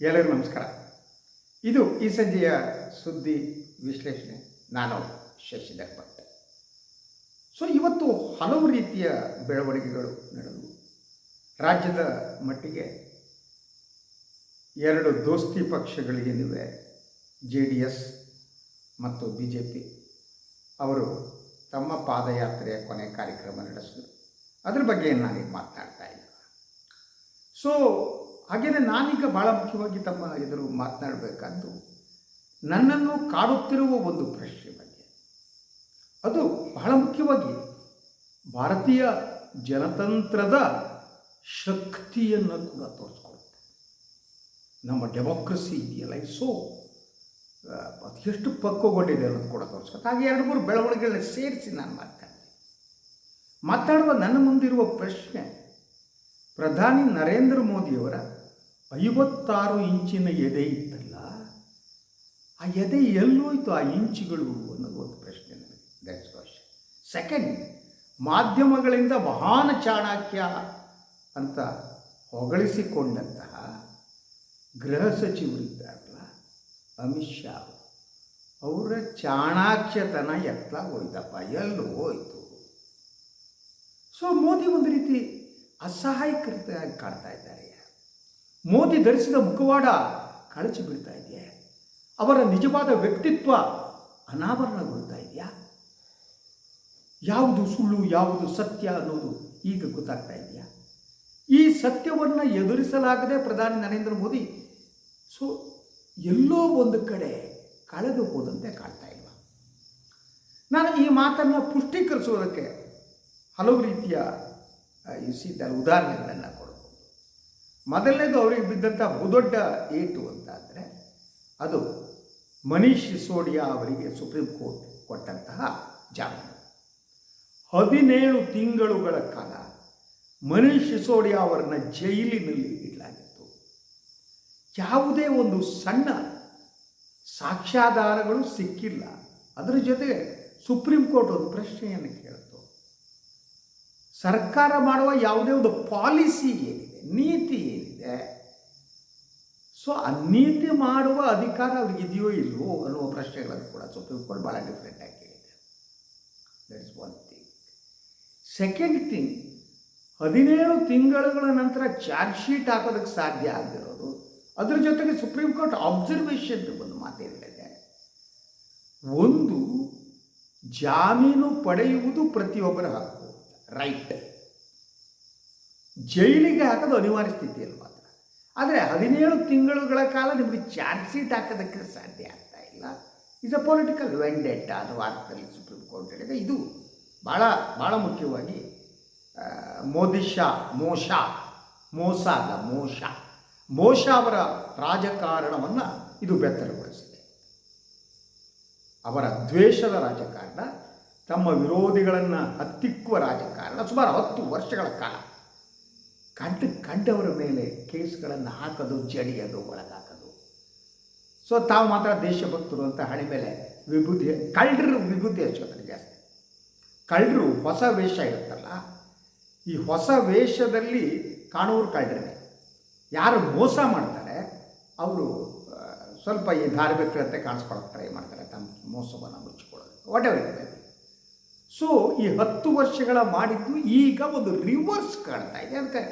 ಎಲ್ಲರಿಗೂ ನಮಸ್ಕಾರ. ಇದು ಈ ಸಂಜೆಯ ಸುದ್ದಿ ವಿಶ್ಲೇಷಣೆ. ನಾನು ಶಶಿಧರ್ ಭಟ್. ಸೊ ಇವತ್ತು ಹಲವು ರೀತಿಯ ಬೆಳವಣಿಗೆಗಳು ನಡೆದವು. ರಾಜ್ಯದ ಮಟ್ಟಿಗೆ ಎರಡು ದೋಸ್ತಿ ಪಕ್ಷಗಳಿಗೆನಿವೆ ಜೆ ಡಿ ಎಸ್ ಮತ್ತು ಬಿ ಜೆ ಪಿ. ಅವರು ತಮ್ಮ ಪಾದಯಾತ್ರೆಯ ಕೊನೆ ಕಾರ್ಯಕ್ರಮ ನಡೆಸಿದರು. ಅದ್ರ ಬಗ್ಗೆ ನಾನು ಮಾತನಾಡ್ತಾ ಇಲ್ಲ ಸೊ ಹಾಗೆಯೇ ನಾನೀಗ ಭಾಳ ಮುಖ್ಯವಾಗಿ ತಮ್ಮ ಎದುರು ಮಾತನಾಡಬೇಕಾದ್ದು ನನ್ನನ್ನು ಕಾಡುತ್ತಿರುವ ಒಂದು ಪ್ರಶ್ನೆ ಬಗ್ಗೆ. ಅದು ಬಹಳ ಮುಖ್ಯವಾಗಿ ಭಾರತೀಯ ಜನತಂತ್ರದ ಶಕ್ತಿಯನ್ನು ಕೂಡ ತೋರಿಸ್ಕೊಡುತ್ತೆ. ನಮ್ಮ ಡೆಮೋಕ್ರಸಿ ಇದೆಯಲ್ಲ, ಸೊ ಅದೆಷ್ಟು ಪಕ್ವಗೊಂಡಿದೆ ಅನ್ನೋದು ಕೂಡ ತೋರಿಸ್ಕೊತ್ತೆ ಹಾಗೆ ಎರಡು ಮೂರು ಬೆಳವಣಿಗೆಗಳನ್ನ ಸೇರಿಸಿ ನಾನು ಮಾತಾಡ್ತೀನಿ ಮಾತಾಡುವ ನನ್ನ ಮುಂದಿರುವ ಪ್ರಶ್ನೆ, ಪ್ರಧಾನಿ ನರೇಂದ್ರ ಮೋದಿಯವರ ಐವತ್ತಾರು ಇಂಚಿನ ಎದೆ ಇತ್ತಲ್ಲ, ಆ ಎದೆ ಎಲ್ಲೋಯ್ತು, ಆ ಇಂಚುಗಳು ಅನ್ನೋದು ಒಂದು ಪ್ರಶ್ನೆ ನನಗೆ. ದಟ್ಸ್ ಕ್ವಶನ್ ಸೆಕೆಂಡ್ ಮಾಧ್ಯಮಗಳಿಂದ ಮಹಾನ್ ಚಾಣಾಕ್ಯ ಅಂತ ಹೊಗಳಿಸಿಕೊಂಡಂತಹ ಗೃಹ ಸಚಿವರಿದ್ದಾರಲ್ಲ ಅಮಿತ್ ಶಾ ಅವರ. ಚಾಣಾಕ್ಷತನ ಎತ್ತ ಹೋಯ್ತಪ್ಪ, ಎಲ್ಲೂ ಹೋಯ್ತು. ಸೊ ಮೋದಿ ಒಂದು ರೀತಿ ಅಸಹಾಯಕರಿತ ಕಾಣ್ತಾ ಇದ್ದಾರೆ. ಮೋದಿ ಧರಿಸಿದ ಮುಖವಾಡ ಕಳಚಿ ಬೀಳ್ತಾ ಇದೆಯೇ? ಅವರ ನಿಜವಾದ ವ್ಯಕ್ತಿತ್ವ ಅನಾವರಣಗೊಳ್ತಾ ಇದೆಯಾ? ಯಾವುದು ಸುಳ್ಳು, ಯಾವುದು ಸತ್ಯ ಅನ್ನೋದು ಈಗ ಗೊತ್ತಾಗ್ತಾ ಇದೆಯಾ? ಈ ಸತ್ಯವನ್ನು ಎದುರಿಸಲಾಗದೆ ಪ್ರಧಾನಿ ನರೇಂದ್ರ ಮೋದಿ, ಸೊ ಎಲ್ಲೋ ಒಂದು ಕಡೆ ಕಳೆದು ಹೋದಂತೆ ಕಾಣ್ತಾ ಇಲ್ಲ ನಾನು ಈ ಮಾತನ್ನು ಪುಷ್ಟೀಕರಿಸುವುದಕ್ಕೆ ಹಲವು ರೀತಿಯ ಇಸಿದ್ದಾರೆ ಉದಾಹರಣೆಗಳನ್ನು ಕೊಡ್ಬೋದು ಮೊದಲನೇದು ಅವರಿಗೆ ಬಿದ್ದಂಥ ಬಹುದೊಡ್ಡ ಏಟು ಅಂತಾದರೆ ಅದು ಮನೀಶ್ ಸಿಸೋಡಿಯಾ ಅವರಿಗೆ ಸುಪ್ರೀಂ ಕೋರ್ಟ್ ಕೊಟ್ಟಂತಹ ಜಾಮೀನು. ಹದಿನೇಳು ತಿಂಗಳುಗಳ ಕಾಲ ಮನೀಶ್ ಸಿಸೋಡಿಯಾ ಅವರನ್ನ ಜೈಲಿನಲ್ಲಿ ಇಡಲಾಗಿತ್ತು. ಯಾವುದೇ ಒಂದು ಸಣ್ಣ ಸಾಕ್ಷ್ಯಾಧಾರಗಳು ಸಿಕ್ಕಿಲ್ಲ. ಅದರ ಜೊತೆಗೆ ಸುಪ್ರೀಂ ಕೋರ್ಟ್ ಒಂದು ಪ್ರಶ್ನೆಯನ್ನು ಕೇಳಿತು. ಸರ್ಕಾರ ಮಾಡುವ ಯಾವುದೇ ಒಂದು ಪಾಲಿಸಿ ಏನಿದೆ ನೀತಿ ಏನಿದೆ? ಸೊ ನೀತಿ ಮಾಡುವ ಅಧಿಕಾರ ಅವ್ರಿಗೆ ಇದೆಯೋ ಇಲ್ವೋ ಅನ್ನುವ ಪ್ರಶ್ನೆಗಳನ್ನು ಕೂಡ ಸುಪ್ರೀಂ ಕೋರ್ಟ್ ಭಾಳ ಡಿಫ್ರೆಂಟ್ ಆಗಿ ಕೇಳಿದೆ. That is one thing second thing ಹದಿನೇಳು ತಿಂಗಳುಗಳ ನಂತರ ಚಾರ್ಜ್ ಶೀಟ್ ಹಾಕೋದಕ್ಕೆ ಸಾಧ್ಯ ಆಗದಿರೋದು ಅದ್ರ ಜೊತೆಗೆ ಸುಪ್ರೀಂ ಕೋರ್ಟ್ ಅಬ್ಸರ್ವೇಷನ್ ಒಂದು ಮಾತೇನಿದೆ ಒಂದು ಜಾಮೀನು ಪಡೆಯುವುದು ಪ್ರತಿಯೊಬ್ಬರ ಹಕ್ಕು ರೈಟ್ ಜೈಲಿಗೆ ಹಾಕೋದು ಅನಿವಾರ್ಯ ಸ್ಥಿತಿ ಮಾತ್ರ ಆದರೆ ಹದಿನೇಳು ತಿಂಗಳುಗಳ ಕಾಲ ನಿಮಗೆ ಚಾರ್ಜ್ ಶೀಟ್ ಹಾಕೋದಕ್ಕೆ ಸಾಧ್ಯ ಆಗ್ತಾ ಇಲ್ಲ. ಇಸ್ ಅ ಪೊಲಿಟಿಕಲ್ ವೆಂಡೆಟ್ ಅದು ವಾರದಲ್ಲಿ ಸುಪ್ರೀಂ ಕೋರ್ಟ್ ಹೇಳಿದೆ. ಇದು ಭಾಳ ಭಾಳ ಮುಖ್ಯವಾಗಿ ಮೋದಿ ಶಾ ಮೋಶ ಮೋಸ ಅಲ್ಲ ಮೋಶ ಮೋಶ ಅವರ ರಾಜಕಾರಣವನ್ನು ಇದು ಬೆತ್ತರಗೊಳಿಸಿದೆ. ಅವರ ದ್ವೇಷದ ರಾಜಕಾರಣ, ತಮ್ಮ ವಿರೋಧಿಗಳನ್ನು ಹತ್ತಿಕ್ಕುವ ರಾಜಕಾರಣ ಸುಮಾರು ಹತ್ತು ವರ್ಷಗಳ ಕಾಲ. ಕಂಡ, ಕಂಡವರ ಮೇಲೆ ಕೇಸ್ಗಳನ್ನು ಹಾಕೋದು, ಜಡಿಯೋದು, ಒಳಗಾಕೋದು. ಸೊ ತಾವು ಮಾತ್ರ ದೇಶಭಕ್ತರು ಅಂತ ಹಳೆ ಮೇಲೆ ವಿಭೂತಿ, ಕಳ್ಳರು ವಿಭೂತಿ ಹಚ್ಚೋದ್ರೆ ಜಾಸ್ತಿ. ಕಳ್ಳರು ಹೊಸ ವೇಷ ಇರುತ್ತಲ್ಲ, ಈ ಹೊಸ ವೇಷದಲ್ಲಿ ಕಾಣುವರು ಕಳ್ಳರೇ ಯಾರು ಮೋಸ ಮಾಡ್ತಾರೆ, ಅವರು ಸ್ವಲ್ಪ ಈ ಧಾರ್ಮಿಕತೆ ಕಾಣಿಸ್ಕೊಳ್ಳೋಕೆ ಟ್ರೈ ಮಾಡ್ತಾರೆ, ತಮ್ಮ ಮೋಸವನ್ನು ಮುಚ್ಚಿಕೊಳ್ಳೋದು ವಾಟ್ ಎವರ್ ಸೊ ಈ ಹತ್ತು ವರ್ಷಗಳ ಮಾಡಿದ್ದು ಈಗ ಒಂದು ರಿವರ್ಸ್ ಕಾಣ್ತಾ ಇದೆ, ಅದಕ್ಕೆ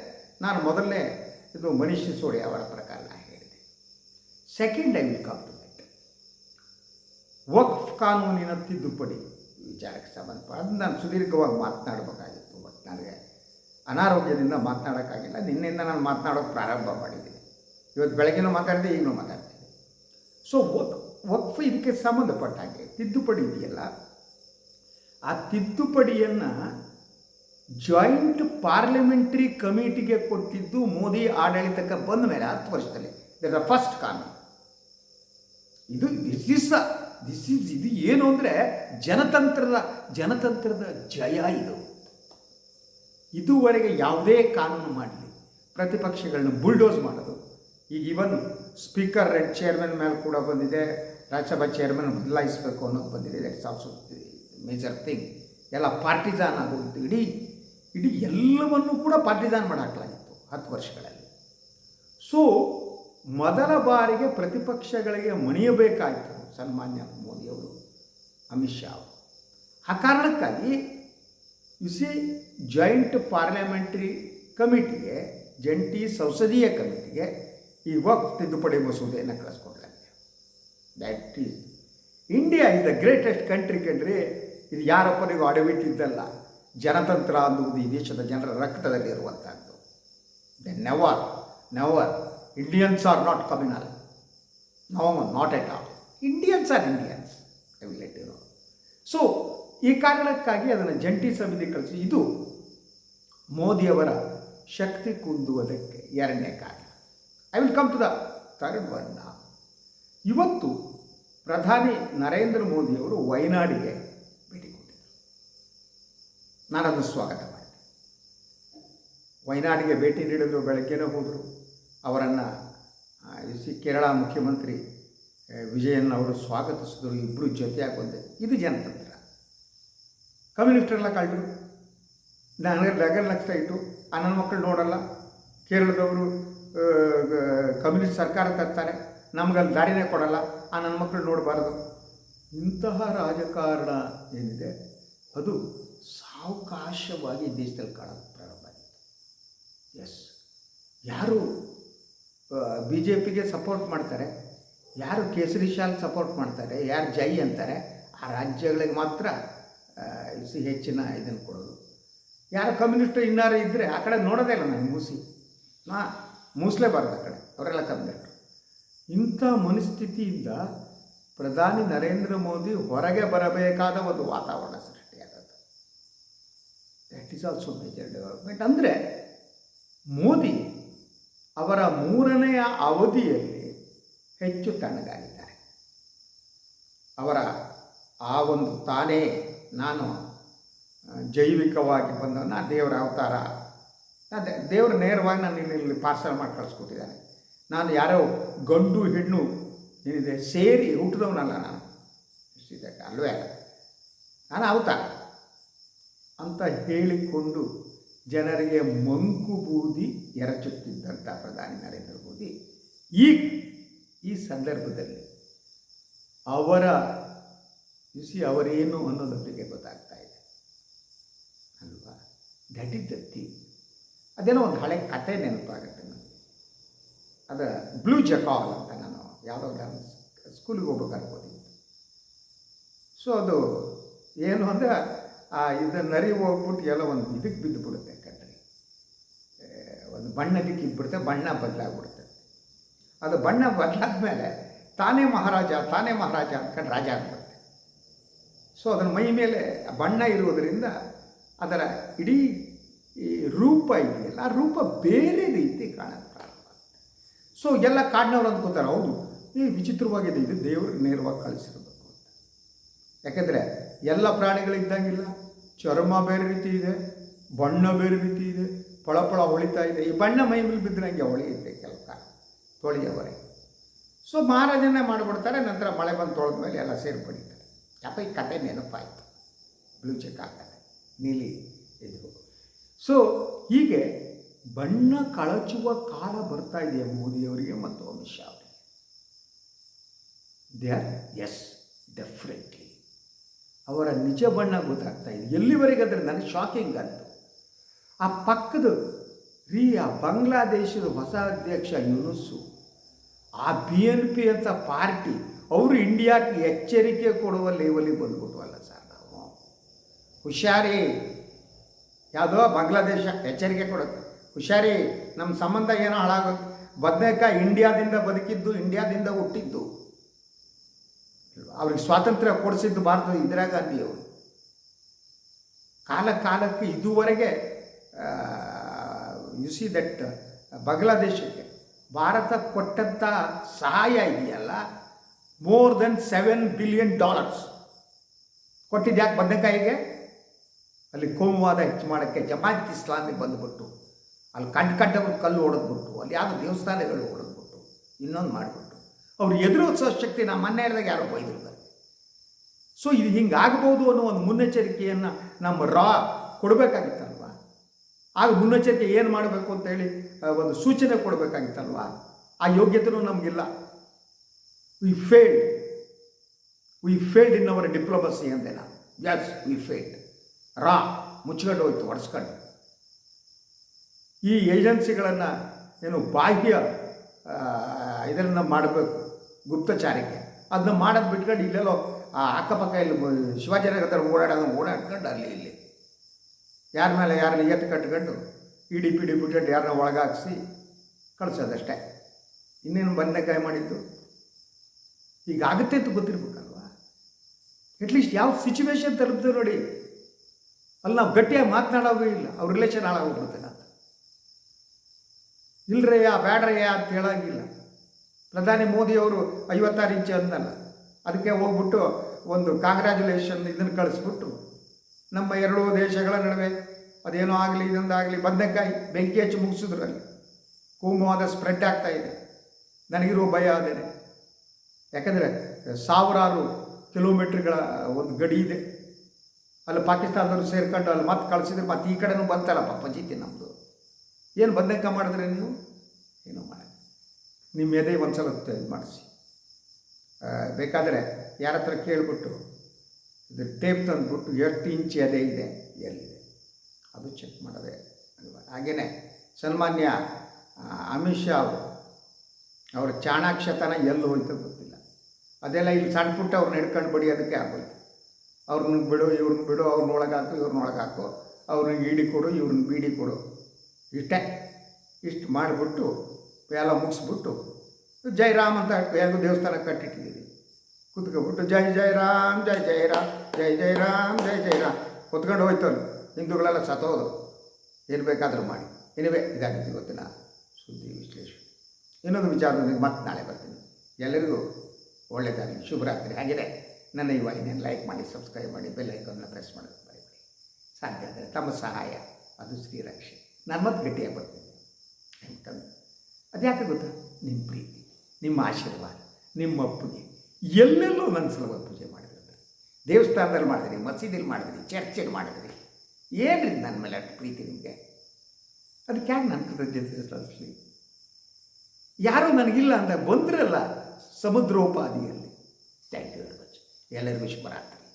ನಾನು ಮೊದಲನೇ ಇದು ಮನೀಷ್ ಸಿಸೋಡಿ ಅವರ ಪ್ರಕಾರ ನಾನು ಹೇಳಿದೆ. Second I will come Waqf ಕಾನೂನಿನ ತಿದ್ದುಪಡಿ ವಿಚಾರಕ್ಕೆ ಸಂಬಂಧಪಟ್ಟ ನಾನು ಸುದೀರ್ಘವಾಗಿ ಮಾತನಾಡಬೇಕಾಗಿತ್ತು ಬಟ್ ನನಗೆ ಅನಾರೋಗ್ಯದಿಂದ ಮಾತನಾಡೋಕ್ಕಾಗಿಲ್ಲ. ನಿನ್ನೆಯಿಂದ ನಾನು ಮಾತನಾಡೋಕೆ ಪ್ರಾರಂಭ ಮಾಡಿದ್ದೀನಿ. ಇವತ್ತು ಬೆಳಗ್ಗೆನೂ ಮಾತಾಡಿದೆ, ಈಗಲೂ ಮಾತಾಡ್ತೀನಿ. ಸೊ ವಕ್, ವಕ್ಫ್ ಇದಕ್ಕೆ ಸಂಬಂಧಪಟ್ಟ ಹಾಗೆ ತಿದ್ದುಪಡಿ ಇದೆಯಲ್ಲ, ಆ ತಿದ್ದುಪಡಿಯನ್ನು ಜಾಯಿಂಟ್ ಪಾರ್ಲಿಮೆಂಟ್ರಿ ಕಮಿಟಿಗೆ ಕೊಟ್ಟಿದ್ದು ಮೋದಿ ಆಡಳಿತಕ್ಕೆ ಬಂದ ಮೇಲೆ ಹತ್ತು ವರ್ಷದಲ್ಲಿ. ದ ಫಸ್ಟ್ ಕಾನೂನು. ಇದು ದಿಸ್ ಇಸ್ ದಿಸ್ ಇಸ್ ಇದು ಏನು ಅಂದರೆ ಜನತಂತ್ರದ ಜನತಂತ್ರದ ಜಯ ಇದು. ಇದುವರೆಗೆ ಯಾವುದೇ ಕಾನೂನು ಮಾಡಲಿ. ಪ್ರತಿಪಕ್ಷಗಳನ್ನ ಬುಲ್ಡೋಸ್ ಮಾಡೋದು. ಈಗ ಇವನ್ ಸ್ಪೀಕರ್ ರೆಡ್ ಚೇರ್ಮನ್ ಮೇಲೆ ಕೂಡ ಬಂದಿದೆ. ರಾಜ್ಯಸಭಾ ಚೇರ್ಮನ್ ಬದಲಾಯಿಸಬೇಕು ಅನ್ನೋದು ಬಂದಿದೆ. ದಟ್ಸ್ ಆಲ್ಸೋ ಮೇಜರ್ ಥಿಂಗ್ ಎಲ್ಲ ಪಾರ್ಟಿಜಾನ್ ಆಗೋಗಿತ್ತು ಇಡೀ ಇಡೀ ಎಲ್ಲವನ್ನೂ ಕೂಡ ಪಾರ್ಟಿಸಾನ್ ಮಾಡಾಕಲಾಗಿತ್ತು ಹತ್ತು ವರ್ಷಗಳಲ್ಲಿ. ಸೊ ಮೊದಲ ಬಾರಿಗೆ ಪ್ರತಿಪಕ್ಷಗಳಿಗೆ ಮಣಿಯಬೇಕಾಯಿತು ಸನ್ಮಾನ್ಯ ಮೋದಿಯವರು, ಅಮಿತ್ ಶಾ ಅವರು. ಆ ಕಾರಣಕ್ಕಾಗಿ ಯು ಸಿ ಜಾಯಿಂಟ್ ಪಾರ್ಲಿಮೆಂಟ್ರಿ ಕಮಿಟಿಗೆ ಜಂಟಿ ಸಂಸದೀಯ ಕಮಿಟಿಗೆ ಈ ವಕ್ ತಿದ್ದುಪಡಿ ಮಸೂದೆಯನ್ನು ಕಳಿಸ್ಕೊಡ್ಲಾಗಿದೆ that is India is the greatest country country ಇದು ಯಾರೊಬ್ಬರಿಗೂ ಅಡವಿಟ್ಟಿದ್ದಲ್ಲ. ಜನತಂತ್ರ ಅನ್ನುವುದು ಈ ದೇಶದ ಜನರ ರಕ್ತದಲ್ಲಿ ಇರುವಂಥದ್ದು they never never Indians are not communal no not at all Indians are Indians let no so ಈ ಕಾರಣಕ್ಕಾಗಿ ಅದನ್ನು ಜಂಟಿ ಸಮಿತಿ ಕಳಿಸಿ ಇದು ಮೋದಿಯವರ ಶಕ್ತಿ ಕುಂದುವುದಕ್ಕೆ ಎರಡನೇ ಕಾರಣ. I will come to the third ನಾ ಇವತ್ತು ಪ್ರಧಾನಿ ನರೇಂದ್ರ ಮೋದಿಯವರು ವಯನಾಡಿಗೆ ನಾನು ಅದನ್ನು ಸ್ವಾಗತ ಮಾಡಿದೆ ವಯನಾಡಿಗೆ ಭೇಟಿ ನೀಡಿದ್ರು ಬೆಳಗ್ಗೆನೇ ಹೋದರು. ಅವರನ್ನು ಸಿ ಕೇರಳ ಮುಖ್ಯಮಂತ್ರಿ ವಿಜಯನ್ ಅವರು ಸ್ವಾಗತಿಸಿದರು. ಇಬ್ಬರು ಜೊತೆಯಾಗಿ ಬಂದೆ ಇದು ಜನತಂತ್ರ. ಕಮ್ಯುನಿಸ್ಟರೆಲ್ಲ ಕಳ್ಳರು ನನಗೆ ಲಗನ್ ಲಕ್ಷ ಇಟ್ಟು ಆ ನನ್ನ ಮಕ್ಕಳು ನೋಡಲ್ಲ. ಕೇರಳದವರು ಕಮ್ಯುನಿಸ್ಟ್ ಸರ್ಕಾರ ತರ್ತಾರೆ. ನಮಗಲ್ಲಿ ದಾರಿನೇ ಕೊಡಲ್ಲ. ಆ ನನ್ನ ಮಕ್ಕಳು ನೋಡಬಾರ್ದು. ಇಂತಹ ರಾಜಕಾರಣ ಏನಿದೆ? ಅದು ಸಾವಕಾಶವಾಗಿ ದೇಶದಲ್ಲಿ ಕಾಣೋದು ಪ್ರಾರಂಭ ಆಯಿತು. ಎಸ್ ಯಾರು ಬಿ ಜೆ ಪಿಗೆ ಸಪೋರ್ಟ್ ಮಾಡ್ತಾರೆ, ಯಾರು ಕೇಸರಿ ಶಾಲ್ ಸಪೋರ್ಟ್ ಮಾಡ್ತಾರೆ, ಯಾರು ಜೈ ಅಂತಾರೆ, ಆ ರಾಜ್ಯಗಳಿಗೆ ಮಾತ್ರ ಹೆಚ್ಚಿನ ಇದನ್ನು ಕೊಡೋದು. ಯಾರು ಕಮ್ಯುನಿಸ್ಟ್ ಇನ್ನಾರು ಇದ್ದರೆ ಆ ಕಡೆ ನೋಡೋದೇ ಇಲ್ಲ ನಾನು ಮೂಸಿ ನಾ ಮೂಸಲೇಬಾರ್ದು ಆ ಕಡೆ, ಅವರೆಲ್ಲ ಕಮ್ಯುನಿಸ್ಟರು ಇಂಥ ಮನಸ್ಥಿತಿಯಿಂದ ಪ್ರಧಾನಿ ನರೇಂದ್ರ ಮೋದಿ ಹೊರಗೆ ಬರಬೇಕಾದ ಒಂದು ವಾತಾವರಣ that is also major development ಅಂದರೆ, ಮೋದಿ ಅವರ ಮೂರನೆಯ ಅವಧಿಯಲ್ಲಿ ಹೆಚ್ಚು ತಣ್ಣಗಾಗಿದ್ದಾರೆ ಅವರ ಆ ಒಂದು ತಾನೇ ನಾನು ಜೈವಿಕವಾಗಿ ಜೈವಿಕವಾಗಿ ಬಂದವನ, ದೇವರ ಅವತಾರ. ದೇವರು ನೇರವಾಗಿ ನಾನು ಇಲ್ಲಿ ಪಾರ್ಸಲ್ ಮಾಡಿ ಕಳಿಸ್ಕೊಟ್ಟಿದ್ದಾನೆ. ನಾನು ಯಾರೋ ಗಂಡು, ಹೆಣ್ಣು, ಏನಿದೆ, ಸೇರಿ ಹುಟ್ಟಿದವನಲ್ಲ ನಾನು. ಅಲ್ವೇ? ನಾನು ಅವತಾರ. ಅಂತ ಹೇಳಿಕೊಂಡು ಜನರಿಗೆ ಮಂಕು ಬೂದಿ ಎರಚುತ್ತಿದ್ದಂಥ ಪ್ರಧಾನಿ ನರೇಂದ್ರ ಮೋದಿ. ಈಗ ಈ ಸಂದರ್ಭದಲ್ಲಿ ಅವರ ಬಿಸಿ ಅವರೇನು ಅನ್ನೋದಕ್ಕೆ ಗೊತ್ತಾಗ್ತಾ ಇದೆ. ಅಲ್ವಾ? ದಟಿ ದತ್ತಿ ಅದೇನೋ ಒಂದು ಹಳೆ ಕತೆ ನೆನಪಾಗುತ್ತೆ ನನಗೆ ಅದು ಬ್ಲೂ ಜಕಾಲ್ ಅಂತ ನಾನು ಯಾವುದೋ ಸ್ಕೂಲಿಗೆ ಹೋಗ್ಬೇಕಾದ್ರೆ ಓದಿದ್ದು. ಸೊ ಅದು ಏನು ಅಂದರೆ ಆ ಇದು ನರಿ ಹೋಗ್ಬಿಟ್ಟು ಎಲ್ಲ ಒಂದು ಇದಕ್ಕೆ ಬಿದ್ದು ಬಿಡುತ್ತೆ ಏ, ಒಂದು ಬಣ್ಣಕ್ಕೆ ಇದ್ಬಿಡುತ್ತೆ ಬಣ್ಣ ಬದಲಾಗ್ಬಿಡುತ್ತೆ. ಅದು ಬಣ್ಣ ಬದಲಾದ ಮೇಲೆ ತಾನೇ ಮಹಾರಾಜ ತಾನೇ ಮಹಾರಾಜ ಅಂದ್ಕೊಂಡು ರಾಜ ಆಗ್ಬಿಡುತ್ತೆ. ಸೊ ಅದರ ಮೈ ಮೇಲೆ ಬಣ್ಣ ಇರುವುದರಿಂದ ಅದರ ಇಡೀ ಈ ರೂಪ ಇದೆಯಲ್ಲ ಆ ರೂಪ ಬೇರೆ ರೀತಿ ಕಾಣಕ್ಕೆ ಪ್ರಾರಂಭ ಸೊ ಎಲ್ಲ ಕಾಡಿನವ್ರು ಅಂದ್ಕೋತಾರೆ ಹೌದು ಈ ವಿಚಿತ್ರವಾಗಿದೆ ಇದು ದೇವರು ನೇರವಾಗಿ ಕಳಿಸಿರಬೇಕು ಅಂತ. ಯಾಕೆಂದರೆ ಎಲ್ಲ ಪ್ರಾಣಿಗಳಿದ್ದಂಗಿಲ್ಲ ಚರ್ಮ ಬೇರೆ ರೀತಿ ಇದೆ, ಬಣ್ಣ ಬೇರೆ ರೀತಿ ಇದೆ ಫಳಫಳ ಹೊಳಿತಾ ಇದೆ. ಈ ಬಣ್ಣ ಮೈ ಮೇಲೆ ಬಿದ್ದರೆ ಹಂಗೆ ಹೊಳೆಯುತ್ತೆ ಕೆಲವು ಕಾಲ ಸೊ ಮಹಾರಾಜನೇ ಮಾಡಿಬಿಡ್ತಾರೆ, ನಂತರ ಮಳೆ ಬಂದು ತೊಳೆದ ಮೇಲೆ ಎಲ್ಲ ಸೇರ್ಪಡಿತಾರೆ. ಯಾಕೆ ಈ ಕತೆ ನೆನಪಾಯಿತು. ಬ್ಲೂ ಚೆಕ್ ಆಗ್ತದೆ. ನೀಲಿ ಇದು. ಸೊ ಹೀಗೆ ಬಣ್ಣ ಕಳಚುವ ಕಾಲ ಬರ್ತಾ ಇದೆಯಾ ಮೋದಿಯವರಿಗೆ ಮತ್ತು ಅಮಿತ್ ಶಾ ಅವರಿಗೆ. ದೇ ಆರ್ ಎಸ್ ಡೆಫಿನೆಟ್ಲಿ ಅವರ ನಿಜ ಬಣ್ಣ ಗೊತ್ತಾಗ್ತಾ ಇದೆ. ಎಲ್ಲಿವರೆಗೆ ಅಂದರೆ ನನಗೆ ಶಾಕಿಂಗ್ ಅಂತು ಆ ಪಕ್ಕದ ರೀ ಆ ಬಾಂಗ್ಲಾದೇಶದ ಹೊಸ ಅಧ್ಯಕ್ಷ ಯುನುಸ್ಸು, ಆ ಬಿ ಎನ್ ಪಿ ಅಂತ ಪಾರ್ಟಿ, ಅವರು ಇಂಡಿಯಾಕ್ಕೆ ಎಚ್ಚರಿಕೆ ಕೊಡುವ ಲೆವೆಲಿಗೆ ಬಂದ್ಬಿಟ್ವಲ್ಲ ಸರ್ ನಾವು. ಹುಷಾರಿ, ಯಾವುದೋ ಬಾಂಗ್ಲಾದೇಶ ಎಚ್ಚರಿಕೆ ಕೊಡುತ್ತೆ. ಹುಷಾರಿ ನಮ್ಮ ಸಂಬಂಧ ಏನೋ ಹಾಳಾಗುತ್ತೆ. ಬದನೇಕಾಯಿ ಇಂಡಿಯಾದಿಂದ ಬದುಕಿದ್ದು, ಇಂಡಿಯಾದಿಂದ ಹುಟ್ಟಿದ್ದು. ಅವ್ರಿಗೆ ಸ್ವಾತಂತ್ರ್ಯ ಕೊಡಿಸಿದ್ದು ಭಾರತದ ಇಂದಿರಾ ಗಾಂಧಿಯವರು. ಕಾಲ ಕಾಲಕ್ಕೆ ಇದುವರೆಗೆ ಯು ಸಿ ದಟ್ ಬಾಂಗ್ಲಾದೇಶಕ್ಕೆ ಭಾರತ ಕೊಟ್ಟಂಥ ಸಹಾಯ ಇದೆಯಲ್ಲ? More than seven billion dollars ಕೊಟ್ಟಿದ್ದು ಯಾಕೆ? ಬದನೆಕಾಯಿಗೆ ಅಲ್ಲಿ ಕೋಮುವಾದ ಹೆಚ್ಚು ಮಾಡೋಕ್ಕೆ ಜಮಾತ್ ಇಸ್ಲಾಮಿ ಬಂದುಬಿಟ್ಟು, ಅಲ್ಲಿ ಕಂಡು ಕಂಡವ್ರು ಕಲ್ಲು ಹೊಡೆದ್ಬಿಟ್ಟು ಅಲ್ಲಿ ಯಾವ ದೇವಸ್ಥಾನಗಳು ಹೊಡೆದ್ಬಿಟ್ಟು ಇನ್ನೊಂದು ಮಾಡಿಬಿಟ್ಟು. ಅವ್ರು ಎದುರಿಸೋ ಶಕ್ತಿ ನಮ್ಮ ಮೊನ್ನೆ ಹೇಳಿದಾಗ ಯಾರೋ ಬೈದ್ರು ನನಗೆ ಸೊ ಇದು ಹಿಂಗಾಗ್ಬೋದು ಅನ್ನೋ ಒಂದು ಮುನ್ನೆಚ್ಚರಿಕೆಯನ್ನು ನಮ್ಮ ರಾ ಕೊಡಬೇಕಾಗಿತ್ತಲ್ವ? ಆಗ ಮುನ್ನೆಚ್ಚರಿಕೆ ಏನು ಮಾಡಬೇಕು ಅಂತೇಳಿ ಹೇಳಿ ಒಂದು ಸೂಚನೆ ಕೊಡಬೇಕಾಗಿತ್ತಲ್ವ? ಆ ಯೋಗ್ಯತೆಯೂ ನಮಗಿಲ್ಲ. We failed we failed in our diplomacy ಅಂದೆ ನಾನು. ವಿ ಫೇಲ್ಡ್ ರಾ, ಮುಚ್ಕೊಂಡು ಹೋಯ್ತು, ಒಡ್ಸ್ಕೊಂಡು. ಈ ಏಜೆನ್ಸಿಗಳನ್ನು ಏನು ಬಾಹ್ಯ ಇದನ್ನು ಮಾಡಬೇಕು. ಗುಪ್ತಚಾರಿಕೆ ಅದನ್ನ ಮಾಡೋದು ಬಿಟ್ಕೊಂಡು ಇಲ್ಲೆಲ್ಲೋ ಆ ಅಕ್ಕಪಕ್ಕ ಇಲ್ಲಿ ಶಿವಾಚಾರ್ಯ ಹತ್ರ ಓಡಾಡೋದು ಓಡಾಡ್ಕೊಂಡು ಅಲ್ಲಿ ಇಲ್ಲಿ. ಯಾರ ಮೇಲೆ ಯಾರನ್ನ ಎತ್ತು ಕಟ್ಕೊಂಡು ಇಡಿ ಪಿಡಿ ಬಿಟ್ಕೊಂಡು ಯಾರನ್ನ ಒಳಗಾಕಿಸಿ ಕಳಿಸೋದಷ್ಟೇ. ಇನ್ನೇನು ಬದನೆಕಾಯಿ ಮಾಡಿದ್ದು? ಈಗ ಆಗುತ್ತೆ ಅಂತ ಗೊತ್ತಿರ್ಬೇಕಲ್ವಾ? ಅಟ್ಲೀಸ್ಟ್ ಯಾವ ಸಿಚುವೇಶನ್ ತಲುಪ್ತೀವಿ ನೋಡಿ. ಅಲ್ಲಿ ನಾವು ಗಟ್ಟಿಯಾಗಿ ಮಾತನಾಡೋದೇ ಇಲ್ಲ. ಅವ್ರ ರಿಲೇಷನ್ ಹಾಳಾಗೋಗ್ಬಿಡ್ತೇನೆ ಅಂತ. ಇಲ್ಲರಯ್ಯ ಬ್ಯಾಡ್ರಯ್ಯ ಅಂತ ಹೇಳೋಂಗಿಲ್ಲ. ಪ್ರಧಾನಿ ಮೋದಿಯವರು ಐವತ್ತಾರು ಇಂಚು ಅಂದಲ್ಲ. ಅದಕ್ಕೆ ಹೋಗ್ಬಿಟ್ಟು ಒಂದು ಕಾಂಗ್ರ್ಯಾಚುಲೇಷನ್ ಇದನ್ನು ಕಳಿಸ್ಬಿಟ್ಟು, ನಮ್ಮ ಎರಡೂ ದೇಶಗಳ ನಡುವೆ ಅದೇನೋ ಆಗಲಿ ಇದೊಂದಾಗಲಿ ಬದನೆಕಾಯಿ ಬೆಂಕಿ ಹಚ್ಚಿ ಮುಗಿಸಿದ್ರಲ್ಲಿ. ಕೋಮುವಾದ ಸ್ಪ್ರೆಡ್ ಆಗ್ತಾ ಇದೆ. ನನಗಿರೋ ಭಯ ಅದೇನೆ. ಯಾಕಂದರೆ ಸಾವಿರಾರು ಕಿಲೋಮೀಟ್ರ್ಗಳ ಒಂದು ಗಡಿ ಇದೆ. ಅಲ್ಲಿ ಪಾಕಿಸ್ತಾನದವರು ಸೇರ್ಕೊಂಡು ಅಲ್ಲಿ ಮತ್ತೆ ಕಳಿಸಿದ್ರೆ ಮತ್ತೆ ಈ ಕಡೆನೂ ಬಂತಲ್ಲಪ್ಪ ಪಂಚಿತಿ ನಮ್ಮದು ಏನು ಬದನೆಕಾಯಿ ಮಾಡಿದ್ರೆ ನೀವು? ಏನು ಮಾಡಿ ನಿಮ್ಮ ಎದೆ ಒಂದ್ಸಲ ಇದು ಮಾಡಿಸಿ. ಬೇಕಾದರೆ ಯಾರ ಹತ್ರ ಕೇಳಿಬಿಟ್ಟು, ಇದು ಟೇಪ್ ತಂದುಬಿಟ್ಟು ಎಷ್ಟು ಇಂಚ್ ಎದೆ ಇದೆ, ಎಲ್ಲಿದೆ? ಅದು ಚೆಕ್ ಮಾಡೋದೆ ಹಾಗೆಯೇ ಸನ್ಮಾನ್ಯ ಅಮಿತ್ ಶಾ ಅವರು, ಅವರ ಚಾಣಾಕ್ಷತನ ಎಲ್ಲಿ ಹೋಯ್ತು ಗೊತ್ತಿಲ್ಲ. ಅದೆಲ್ಲ ಇಲ್ಲಿ ಸಣ್ಣ ಪುಟ್ಟ ಅವ್ರನ್ನ ಹಿಡ್ಕೊಂಡು ಬಡಿಯೋದಕ್ಕೆ ಆಗೋಯ್ತು. ಅವ್ರನ್ನ ಬಿಡು, ಇವ್ರನ್ನ ಬಿಡು, ಅವ್ರನ್ನ ಹಾಕು ಇವ್ರನ್ನ ಹಾಕು ಅವ್ರನ್ನ ಈಡಿ ಕೊಡು, ಇವ್ರನ್ನ ಬೀಡಿ ಕೊಡು. ಇಷ್ಟೇ. ಇಷ್ಟು ಮಾಡಿಬಿಟ್ಟು ಎಲ್ಲ ಮುಗಿಸ್ಬಿಟ್ಟು ಜೈರಾಮ್ ಅಂತ ಹೇಳಿ ದೇವಸ್ಥಾನ ಕಟ್ಟಿಟ್ಟಿದ್ದೀವಿ. ಕುತ್ಕೊಬಿಟ್ಟು ಜೈ ಜೈ ರಾಮ್ ಜೈ ಜೈ ರಾಮ್ ಜೈ ಜೈ ರಾಮ್ ಜೈ ಜೈ ರಾಮ್ ಕುತ್ಕೊಂಡು ಹೋಯ್ತು ಅಲ್ಲಿ ಹಿಂದೂಗಳೆಲ್ಲ ಸತ್ತೋದು ಏನು ಬೇಕಾದರೂ ಮಾಡಿ. ಏನಿವೆ ಇದಾಗಿತ್ತು ಇವತ್ತಿನ ಸುದ್ದಿ ವಿಶ್ಲೇಷಣೆ. ಇನ್ನೊಂದು ವಿಚಾರದೊಂದಿಗೆ ಮತ್ತೆ ನಾಳೆ ಬರ್ತೀನಿ. ಎಲ್ಲರಿಗೂ ಒಳ್ಳೆಯದಾಗಲಿ ಶುಭರಾತ್ರಿ. ಹಾಗಿದೆ ನನ್ನ ಈ ವಾಹಿನಿಯನ್ನು ಲೈಕ್ ಮಾಡಿ, ಸಬ್ಸ್ಕ್ರೈಬ್ ಮಾಡಿ, ಬೆಲ್ ಐಕನ್ನ ಪ್ರೆಸ್ ಮಾಡೋದು ಸಾಧ್ಯ ಆದರೆ ತಮ್ಮ ಸಹಾಯ. ಅದು ಶ್ರೀರಕ್ಷೆ ನಾನು ಮತ್ತೆ ಗಟ್ಟಿಯಾಗಿ ಬರ್ತೀನಿ. ಅದ್ಯಾಕೆ ಗೊತ್ತಾ? ನಿಮ್ಮ ಪ್ರೀತಿ, ನಿಮ್ಮ ಆಶೀರ್ವಾದ, ನಿಮ್ಮ ಒಪ್ಪಿಗೆ ಎಲ್ಲೆಲ್ಲೋ ನನ್ನ ಸಲುವಾಗಿ ಪೂಜೆ ಮಾಡಿದ್ರೆ ದೇವಸ್ಥಾನದಲ್ಲಿ ಮಾಡಿದ್ರಿ, ಮಸೀದಿಲಿ ಮಾಡಿದ್ರಿ ಚರ್ಚಲ್ಲಿ ಮಾಡಿದ್ರಿ. ಏನ್ರಿ ನನ್ನ ಮೇಲೆ ಅಷ್ಟು ಪ್ರೀತಿ ನಿಮಗೆ? ಅದಕ್ಕೆ ಯಾಕೆ ನನ್ನ ಕೃತಜ್ಞತೆ ಸಲ್ಲಿಸಲಿ ಯಾರೂ ನನಗಿಲ್ಲ ಅಂತ ಬಂದ್ರಲ್ಲ ಸಮುದ್ರೋಪಾದಿಯಲ್ಲಿ. ಥ್ಯಾಂಕ್ ಯು ವೆರಿ ಮಚ್ ಎಲ್ಲರಿಗೂ ಶುಭರಾತ್ರಿ.